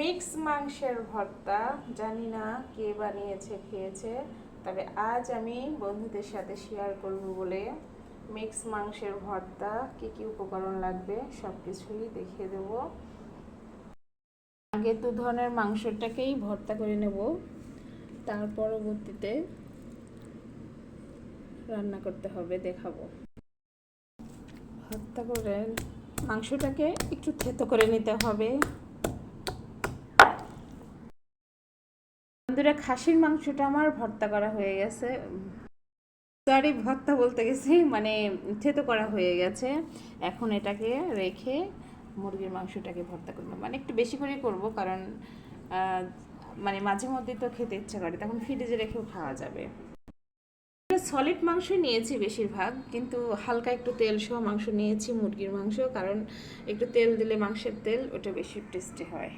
Mix মাংসের ভর্তা, জানি না কে বানিয়েছে, খেয়েছে, তবে আজ আমি বন্ধুদের সাথে শেয়ার করব বলে মিক্স মাংসের ভর্তা, কি কি উপকরণ লাগবে সব কিছুই দেখিয়ে দেব। আগে দু ধরনের মাংসটাকেই ভর্তা করে নেব, তার পরবর্তীতে রান্না করতে হবে, দেখাবো। ভর্তা করে মাংসটাকে একটু থেতো করে নিতে হবে। বন্ধুরা, খাসির মাংসটা আমার ভর্তা করা হয়ে গেছে। সরি ভর্তা বলতে গেছি মানে থেতো করা হয়ে গেছে। এখন এটাকে রেখে মুরগির মাংসটাকে ভর্তা করব। মানে একটু বেশি করে করব, কারণ মানে মাঝে মধ্যে তো খেতে ইচ্ছা করে, তখন ফ্রিজে রেখেও খাওয়া যাবে। সলিড মাংস নিয়েছি বেশিরভাগ, কিন্তু হালকা একটু তেল সহ মাংস নিয়েছি মুরগির মাংস, কারণ একটু তেল দিলে মাংসের তেল, ওটা বেশি টেস্টি হয়।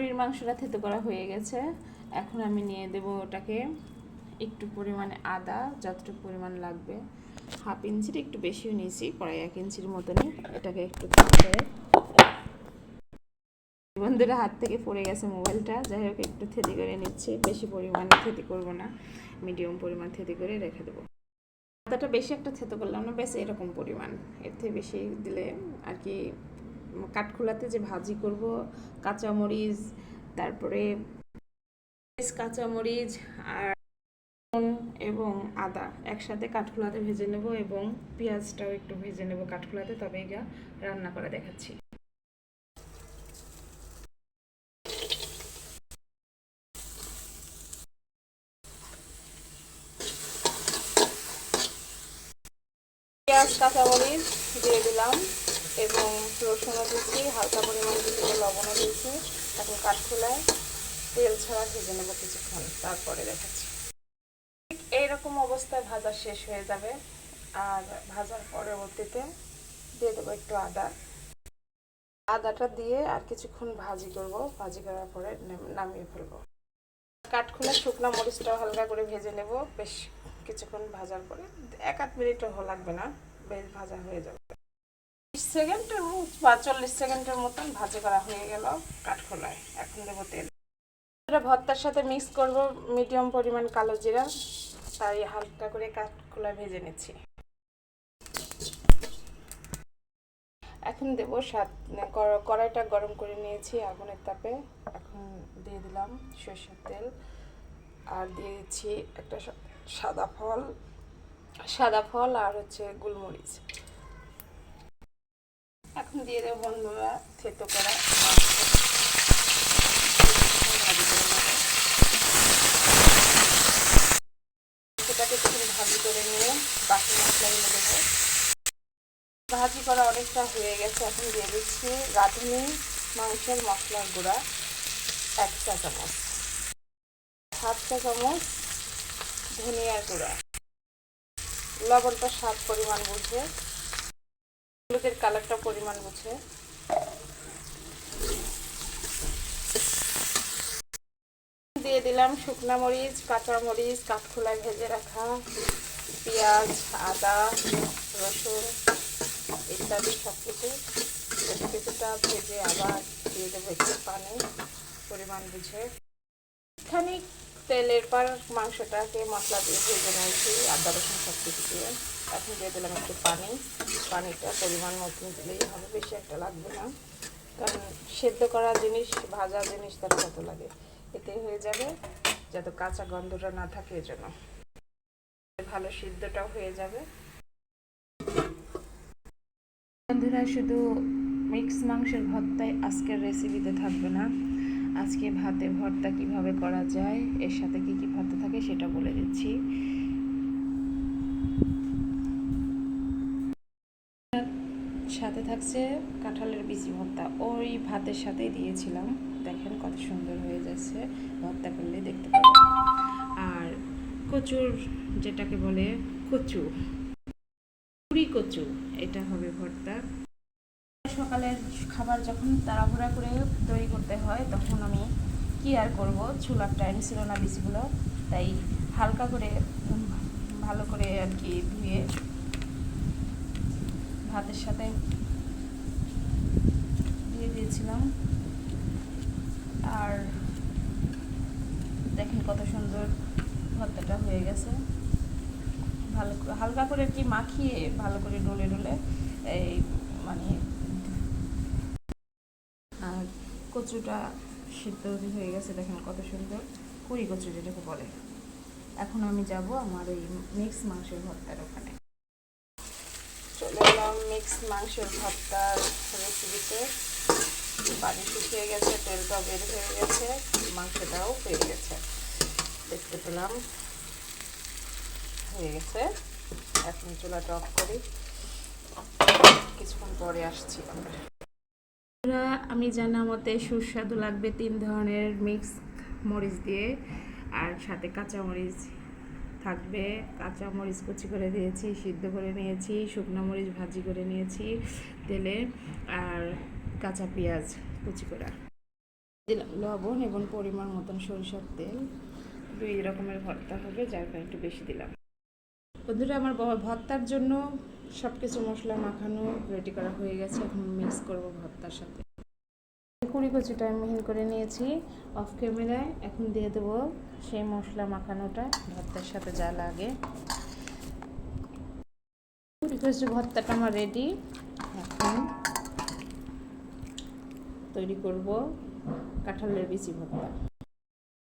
মুরগির মাংসটা থেতো করা হয়ে গেছে। এখন আমি নিয়ে দেব ওটাকে একটু পরিমাণে আদা, যতটুকু পরিমাণ লাগবে। হাফ ইঞ্চির একটু বেশিও নিয়েছি প্রায় এক ইঞ্চির মতনই। এটাকে একটু বন্ধুরা, হাত থেকে পড়ে গেছে মোবাইলটা। যাই হোক, একটু থেতি করে নিচ্ছি। বেশি পরিমাণে থেতি করব না। মিডিয়াম পরিমাণ থেতি করে রেখে দেবো। আদাটা বেশি একটা থেতো করলাম না বেশ এরকম পরিমাণ। এর থেকে বেশি দিলে আর কি কাঠখোলাতে যে ভাজি করব, কাঁচামরিচ, তারপরে কাঁচামরিচ আর এবং আদা একসাথে কাঠখোলাতে ভেজে নেব এবং পেঁয়াজটাও একটু ভেজে নেব কাঠখোলাতে তবে এটা রান্না করে দেখাচ্ছি। পেঁয়াজ, কাঁচামরিচ দিয়ে দিলাম। এবং রসুনও দিচ্ছি হালকা পরিমাণ কিছুটা লবণও দিয়েছি এখন কাঠখোলায় তেল ছাড়া ভেজে নেব কিছুক্ষণ, তারপরে দেখাচ্ছি। ঠিক এইরকম অবস্থায় ভাজা শেষ হয়ে যাবে, আর ভাজার পরবর্তীতে দিয়ে দেবো একটু আদা। আদাটা দিয়ে আর কিছুক্ষণ ভাজি করব, ভাজি করার পরে নামিয়ে ফেলব। কাঠখোলা শুকনো মরিচটাও হালকা করে ভেজে নেব, বেশ কিছুক্ষণ ভাজার পরে। এক আধ মিনিটও লাগবে না, বেশ ভাজা হয়ে যাবে। বিশ সেকেন্ডের বা চল্লিশ সেকেন্ডের মতন ভাজি করা হয়ে গেল কাঠখোলায়। এখন দেবো তেল। ভর্তার সাথে মিক্স করব মিডিয়াম পরিমাণ কালো জিরা। তাই হালকা করে কাঠখোলা ভেজে নিচ্ছি। এখন দেবো সাত কড়- কড়াইটা গরম করে নিয়েছি আগুনের তাপে। এখন দিয়ে দিলাম সরষের তেল। আর দিয়ে দিচ্ছি একটা সাদা ফল। সাদা ফল আর হচ্ছে গোলমরিচ। এখন দিয়ে দেবো বন্ধুরা, থেতো করা। ভাজি করে নিয়ে বাকি দেবো। ভাজি করা অনেকটা হয়ে গেছে, এখন দিয়ে দিচ্ছি রাঁধুনি মাংসের মশলার গুঁড়া, এক চা চামচ। হাফ চা চামচ ধনিয়ার গুঁড়া। লবণটা স্বাদ পরিমাণ বুঝে হলুদের কালারটা পরিমাণ বুঝে। দিয়ে দিলাম শুকনা মরিচ, কাঁচা মরিচ, কাঠখোলায় ভেজে রাখা পেঁয়াজ, আদা, রসুন ইত্যাদি সব কিছু বেশ কিছুটা ভেজে আবার দিয়ে দেবো একটু পানি, পরিমাণ বুঝে। খানিক তেলের পর মাংসটাকে মশলা দিয়ে ভেজে নিয়েছি, আদা, রসুন সব কিছু দিয়ে। এখন দিয়ে দিলাম একটু পানি। পানিটা পরিমাণ মতন দিলেই হবে, বেশি একটা লাগবে না। কারণ সেদ্ধ করা জিনিস, ভাজা জিনিস তার কত লাগে, এতে হয়ে যাবে যাতে কাঁচা গন্ধটা না থাকে এজন্য। ভালো সিদ্ধটাও হয়ে যাবে। বন্ধুরা, শুধু মিক্স মাংসের ভর্তাই আজকের রেসিপিতে থাকবে না। আজকে ভাতে ভর্তা কীভাবে করা যায়, এর সাথে কি কি ভর্তা থাকে সেটা বলে দিচ্ছি সাথে থাকছে কাঁঠালের বিচি ভর্তা। ওই ভাতের সাথেই দিয়েছিলাম। দেখেন কত সুন্দর হয়ে যাচ্ছে ভর্তা করলে, দেখতে পাবেন। আর কচুর যেটাকে বলে কচু, পুরি কচু, এটা হবে ভর্তা। সকালের খাবার যখন তাড়াহুড়া করে তৈরি করতে হয়, তখন আমি কি আর করব? চুলার টাইম ছিল না বিচিগুলো, তাই হালকা করে ভালো করে আর কি ধুয়ে ভাতের সাথে দিয়েছিলাম। আর দেখেন কত সুন্দর ভর্তাটা হয়ে গেছে। ভালো হালকা করে কি মাখিয়ে ভালো করে ডলে ডলে এই মানে আর কচুটা সিদ্ধ হয়ে গেছে, দেখেন কত সুন্দর। কুড়ি কচু যেটাকে বলে। এখন আমি যাব আমার এই মিক্স মাংসের ভর্তার ওখানে। চলে এলাম মিক্স মাংসের ভর্তার রেসিপিতে পানি শুকিয়ে গেছে তেলটাও বের হয়ে গেছে, মাংসটাও হয়ে গেছে। দেখতে পেলাম। হয়ে গেছে। এখন চুলাটা অফ করি। কিছুক্ষণ পরে আসছি আমরা। আমি জানা মতে সুস্বাদু লাগবে তিন ধরনের মিক্স মরিচ দিয়ে, আর সাথে কাঁচা মরিচ থাকবে। কাঁচা মরিচ কুচি করে দিয়েছি, সিদ্ধ করে নিয়েছি, শুকনো মরিচ ভাজি করে নিয়েছি তেলে। আর কাঁচা পেঁয়াজ, কুচি করা। দিলাম লবণ এবং পরিমাণ মতন সরিষার তেল দুই রকমের ভর্তা হবে, যার কারণে একটু বেশি দিলাম। বন্ধুরা, আমার ভর্তার জন্য সব কিছু মশলা মাখানো রেডি করা হয়ে গেছে। এখন মিক্স করব ভর্তার সাথে। কুড়ি কচুটা মিহিন করে নিয়েছি অফ ক্যামেরায় এখন দিয়ে দেবো সেই মশলা মাখানোটা ভর্তার সাথে যা লাগে। কুড়ি কচু ভর্তাটা আমার রেডি এখন তৈরি করব কাঁঠালের বিচি ভর্তা।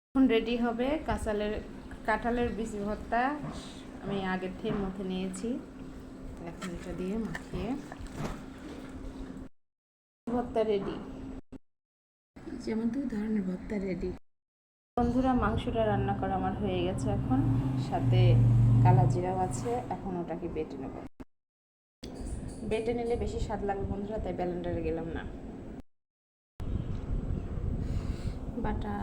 এখন রেডি হবে কাঁচালের কাঁঠালের বিচি ভর্তা। আমি আগের থেকে মধ্যে নিয়েছি। এখন এটা দিয়ে মাখিয়ে ভর্তা রেডি যেমন দুই ধরনের ভর্তা রেডি বন্ধুরা মাংসটা রান্না করা আমার হয়ে গেছে এখন। সাথে কালা জিরাও আছে। এখন ওটাকে বেটে নেব। বেটে নিলে বেশি স্বাদ লাগবে বন্ধুরা তাই ব্যালেন্ডারে গেলাম না। বাটা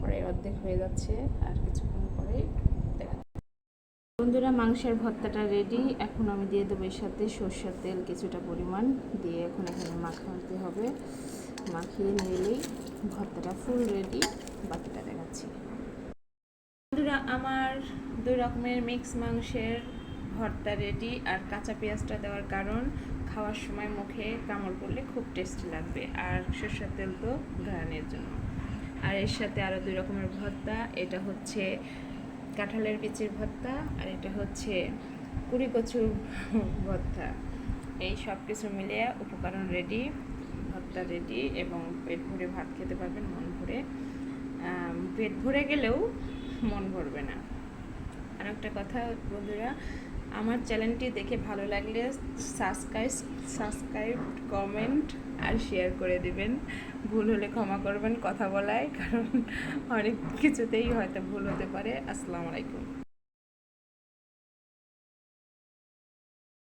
পরে অর্ধেক হয়ে যাচ্ছে আর কিছুক্ষণ পরে বন্ধুরা, মাংসের ভর্তাটা রেডি এখন আমি দিয়ে দেবো এর সাথে সর্ষের তেল কিছুটা পরিমাণ দিয়ে এখন এখানে মাখাতে হবে। মাখিয়ে নিলেই ভর্তাটা ফুল রেডি বাকিটা দেখাচ্ছি। বন্ধুরা, আমার দুই রকমের মিক্স মাংসের ভর্তা রেডি আর কাঁচা পেঁয়াজটা দেওয়ার কারণ খাওয়ার সময় মুখে কামড় পড়লে খুব টেস্টি লাগবে। আর সর্ষের তেল তো ঘ্রাণের জন্য। আর এর সাথে আরও দুই রকমের ভর্তা। এটা হচ্ছে কাঁঠালের বিচির ভর্তা আর এটা হচ্ছে কুড়ি কচুর ভর্তা। এই সব কিছু মিলিয়ে উপকরণ রেডি ভর্তা রেডি এবং পেট ভরে ভাত খেতে পারবেন, মন ভরে। পেট ভরে গেলেও মন ভরবে না। আর একটা কথা বন্ধুরা আমার চ্যানেলটি দেখে ভালো লাগলে সাবস্ক্রাইব সাবস্ক্রাইব কমেন্ট আর শেয়ার করে দিবেন। ভুল হলে ক্ষমা করবেন কথা বলায়, কারণ অনেক কিছুতেই হয়তো ভুল হতে পারে। আসসালামু আলাইকুম।